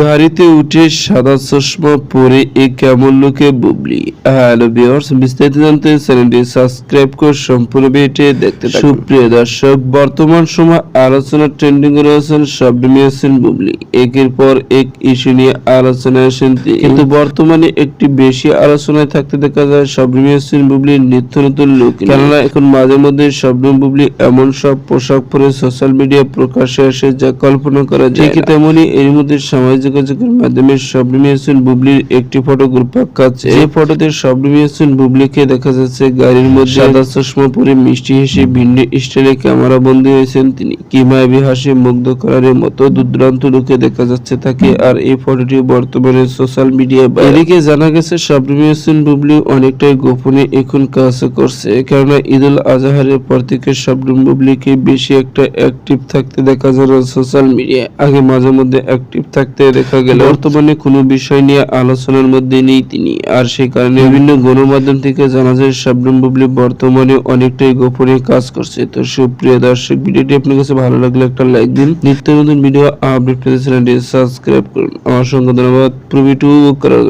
গাড়িতে উঠে সাদা চশমা পরে এ কেমন লোকে বুবলি? হ্যালো ভিউয়ার্স বিস্তারিত জানতে চ্যানেলটি সাবস্ক্রাইব করে সম্পূর্ণ ভিডিওটি দেখতে থাকুন। সুপ্রিয় দর্শক, বর্তমান সময় আলোচনা ট্রেন্ডিং এ রয়েছেন শবনমী হোসেন বুবলি। একের পর এক ইস্যু নিয়ে আলোচনায় আসেন কিন্তু বর্তমানে একটি বেশি আলোচনায় থাকতে দেখা যায় শবনমী হোসেন বুবলির নিত্য নতুন লোক কেননা এখন মাঝে মধ্যে শবনম বুবলি এমন সব পোশাক পরে সোশ্যাল মিডিয়া প্রকাশ্যে আসে যা কল্পনা করা যায়। ঠিক তেমনই এর মধ্যে সামাজিক যোগাযোগের মাধ্যমে শবনমী হোসেন বুবলির একটি ফটো গ্রুপ কাছে যে ফটোতে শবনমী হোসেন বুবলিকে দেখা যাচ্ছে। গাড়ির মধ্যে সাদা চশমা পরে মিষ্টি হেসে ভিন্ন স্টাইলে ক্যামেরা বন্দী হয়েছেন তিনি। কি মায়াবী হাসি মুগ্ধ করার মতো দুর্দান্ত লোকে দেখা যাচ্ছে তাকে। আর এই ফটোটি বর্তমানে সোশ্যাল মিডিয়ায় এদিকে জানা গেছে শবনমী হোসেন বুবলি অনেকটাই গোপনে এখন কাজ করছে। কেননা ঈদুল আজহারের পর থেকে শবনম বুবলিকে বেশি একটা অ্যাক্টিভ থাকতে দেখা যায় সোশ্যাল মিডিয়ায়। আগে মাঝে মধ্যে অ্যাক্টিভ থাকতে দেখা গেল। বর্তমানে কোনো বিষয় নিয়ে আলোচনার মধ্যে নেই তিনি। আর সেই কারণে বিভিন্ন গণমাধ্যম থেকে জানা যায় শাবনম বুবলি বর্তমানে অনেকটাই গোপনে কাজ করছে। তো সুপ্রিয় দর্শক ভিডিওটি আপনার কাছে ভালো লাগলে একটা লাইক দিন। নিত্য নতুন ভিডিও আপডেট পেতে চ্যানেলটি সাবস্ক্রাইব করুন। অসংখ্য সঙ্গে ধন্যবাদ। প্রভিটু করার